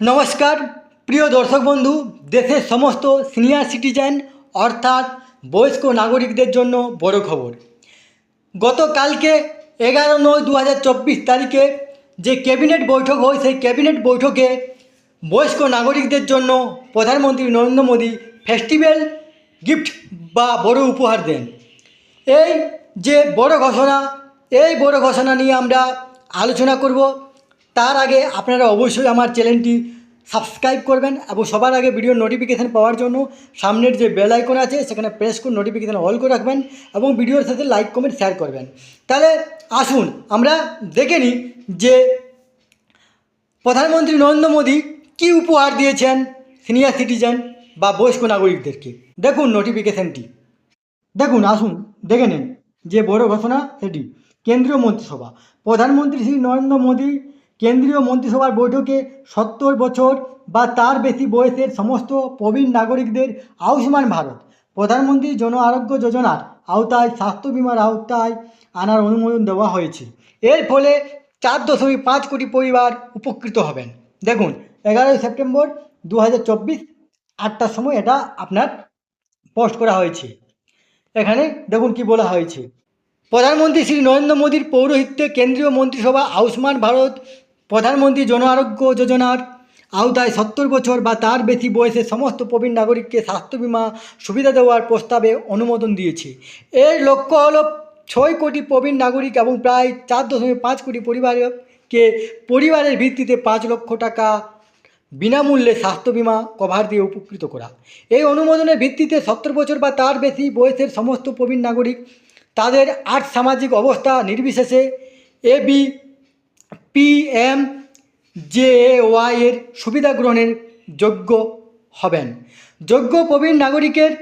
নমস্কার, প্রিয় দর্শক বন্ধু, দেশের সমস্ত সিনিয়র সিটিজেন অর্থাৎ বয়স্ক নাগরিকদের জন্য বড় খবর। গতকালকে এগারো নয় দু তারিখে যে ক্যাবিনেট বৈঠক হয়, সেই ক্যাবিনেট বৈঠকে বয়স্ক নাগরিকদের জন্য প্রধানমন্ত্রী নরেন্দ্র মোদী ফেস্টিভ্যাল গিফট বা বড় উপহার দেন। এই যে বড় ঘোষণা, এই বড় ঘোষণা নিয়ে আমরা আলোচনা করব। তার আগে আপনারা অবশ্যই আমার চ্যানেলটি সাবস্ক্রাইব করবেন এবং সবার আগে ভিডিও নোটিফিকেশান পাওয়ার জন্য সামনের যে বেল আইকন আছে, সেখানে প্রেস করে নোটিফিকেশান অল করে রাখবেন এবং ভিডিওর সাথে লাইক কমেন্ট শেয়ার করবেন। তাহলে আসুন, আমরা দেখে নিই যে প্রধানমন্ত্রী নরেন্দ্র মোদী কী উপহার দিয়েছেন সিনিয়র সিটিজেন বা বয়স্ক নাগরিকদেরকে? দেখুন নোটিফিকেশানটি দেখুন, আসুন, দেখে নিন যে বড় ঘোষণা সেটি। কেন্দ্রীয় মন্ত্রিসভা। প্রধানমন্ত্রী শ্রী নরেন্দ্র মোদী কেন্দ্রীয় মন্ত্রিসভার বৈঠকে সত্তর বছর বা তার বেশি বয়সের সমস্ত প্রবীণ নাগরিকদের আয়ুষ্মান ভারত, প্রধানমন্ত্রী জন আরোগ্য যোজনার আওতায় স্বাস্থ্য বিমার আওতায় আনার অনুমোদন দেওয়া হয়েছে। এর ফলে চার দশমিক পাঁচ কোটি পরিবার উপকৃত হবেন। দেখুন, এগারোই সেপ্টেম্বর দু হাজার চব্বিশ আটটার সময় এটা আপনার পোস্ট করা হয়েছে। এখানে দেখুন কি বলা হয়েছে। প্রধানমন্ত্রী শ্রী নরেন্দ্র মোদীর পৌরোহিত্যে কেন্দ্রীয় মন্ত্রিসভা আয়ুষ্মান ভারত প্রধানমন্ত্রী জন আরোগ্য যোজনার আওতায় সত্তর বছর বা তার বেশি বয়সের সমস্ত প্রবীণ নাগরিককে স্বাস্থ্য বিমা সুবিধা দেওয়ার প্রস্তাবে অনুমোদন দিয়েছে। এর লক্ষ্য হল ছয় কোটি প্রবীণ নাগরিক এবং প্রায় চার দশমিক পাঁচ কোটি পরিবারকে পরিবারের ভিত্তিতে পাঁচ লক্ষ টাকা বিনামূল্যে স্বাস্থ্য বিমা কভার দিয়ে উপকৃত করা। এই অনুমোদনের ভিত্তিতে সত্তর বছর বা তার বেশি বয়সের সমস্ত প্রবীণ নাগরিক তাদের আর্থ সামাজিক অবস্থা নির্বিশেষে A B P M J Y এর সুবিধা গ্রহণের যোগ্য হবেন। যোগ্য প্রবীণ নাগরিকের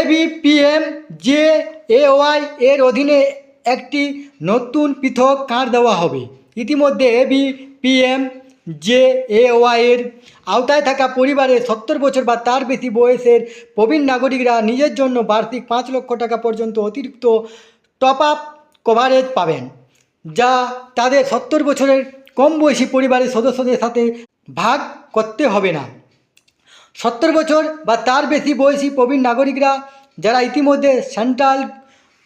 এবিপিএম যে এ ওয়াই এর অধীনে একটি নতুন পৃথক কার্ড দেওয়া হবে। ইতিমধ্যে এবিপিএম যে এ ওয়াই এর আওতায় থাকা পরিবারের সত্তর বছর বা তার বেশি বয়সের প্রবীণ নাগরিকরা নিজের জন্য বার্ষিক পাঁচ লক্ষ টাকা পর্যন্ত অতিরিক্ত টপ আপ কভারেজ পাবেন। যা তাদের সত্তর বছরের কম বয়সী পরিবারের সদস্যদের সাথে ভাগ করতে হবে না। সত্তর বছর বা তার বেশি বয়সী প্রবীণ নাগরিকরা যারা ইতিমধ্যে সেন্ট্রাল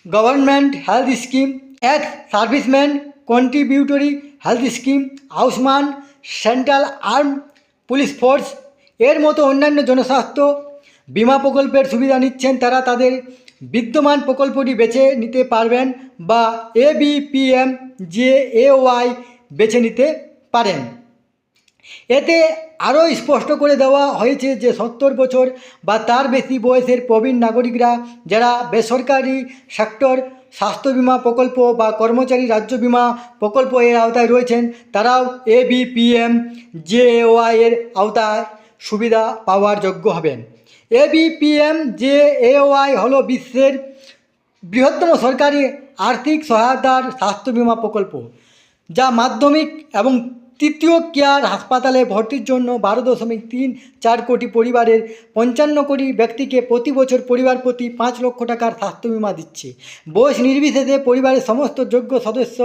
গভর্নমেন্ট হেলথ স্কিম এক serviceman, contributory health scheme Ayushman central arm police force, এর মতো অন্যান্য জনস্বাস্থ্য বিমা প্রকল্পের সুবিধা নিচ্ছেন তারা তাদের বিদ্যমান প্রকল্পটি বেছে নিতে পারবেন বা এবিপিএম যে এ ওয়াই বেছে নিতে পারেন। এতে আরও স্পষ্ট করে দেওয়া হয়েছে যে সত্তর বছর বা তার বেশি বয়সের প্রবীণ নাগরিকরা যারা বেসরকারি সেক্টর স্বাস্থ্য বিমা প্রকল্প বা কর্মচারী রাজ্য বিমা প্রকল্প এর আওতায় রয়েছেন, তারাও এবিপিএম জেওয়াই এর আওতায় সুবিধা পাওয়ার যোগ্য হবেন। এবিপিএম জে এওয়াই হলো বিশ্বের বৃহত্তম সরকারি আর্থিক সহায়তার স্বাস্থ্য বিমা প্রকল্প, যা মাধ্যমিক এবং তৃতীয় কেয়ার হাসপাতালে ভর্তির জন্য বারো দশমিক তিন চার কোটি পরিবারের পঞ্চান্ন কোটি ব্যক্তিকে প্রতি বছর পরিবার প্রতি পাঁচ লক্ষ টাকার স্বাস্থ্য বিমা দিচ্ছে। বয়স নির্বিশেষে পরিবারের সমস্ত যোগ্য সদস্য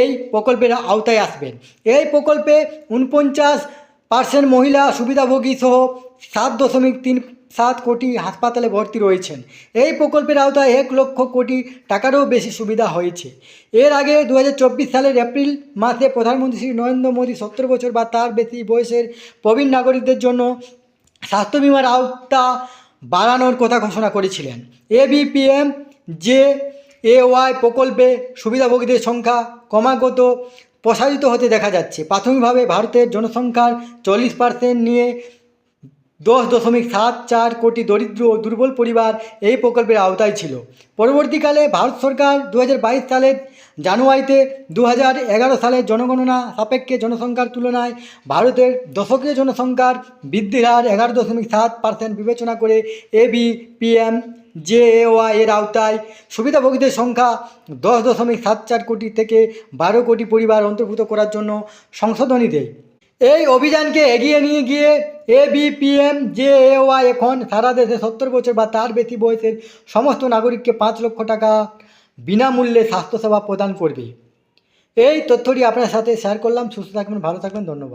এই প্রকল্পের আওতায় আসবেন। এই প্রকল্পে উনপঞ্চাশ পার্সেন্ট মহিলা সুবিধাভোগী সহ সাত দশমিক তিন সাত কোটি হাসপাতালে ভর্তি রয়েছেন। এই প্রকল্পের আওতায় এক লক্ষ কোটি টাকারও বেশি সুবিধা হয়েছে। এর আগে দু হাজার চব্বিশ সালের এপ্রিল মাসে প্রধানমন্ত্রী শ্রী নরেন্দ্র মোদী সত্তর বছর বা তার বেশি বয়সের প্রবীণ নাগরিকদের জন্য স্বাস্থ্য বিমার আওতা বাড়ানোর কথা ঘোষণা করেছিলেন। এবিপিএম যে এ ওয়াই প্রকল্পে সুবিধাভোগীদের সংখ্যা ক্রমাগত প্রসারিত হতে দেখা যাচ্ছে। প্রাথমিকভাবে ভারতের জনসংখ্যার চল্লিশ পার্সেন্ট নিয়ে দশ দশমিক সাত চার কোটি দরিদ্র ও দুর্বল পরিবার এই প্রকল্পের আওতায় ছিল। পরবর্তীকালে ভারত সরকার দু হাজার বাইশ সালের জানুয়ারিতে দু হাজার এগারো সালের জনগণনা সাপেক্ষে জনসংখ্যার তুলনায় ভারতের দশকের জনসংখ্যার বৃদ্ধির হার এগারো দশমিক সাত পার্সেন্ট বিবেচনা করে জেএওয়াই এর আওতায় সুবিধাভোগীদের সংখ্যা দশ দশমিক সাত চার কোটি থেকে বারো কোটি পরিবার অন্তর্ভুক্ত করার জন্য সংশোধনী দেয়। এই অভিযানকে এগিয়ে নিয়ে গিয়ে এবিপিএম যে ওয়াই এখন সারা দেশে সত্তর বছর বা তার বেশি বয়সের সমস্ত নাগরিককে পাঁচ লক্ষ টাকা বিনামূল্যে স্বাস্থ্যসেবা প্রদান করবে। এই তথ্যটি আপনার সাথে শেয়ার করলাম। সুস্থ থাকবেন, ভালো থাকবেন, ধন্যবাদ।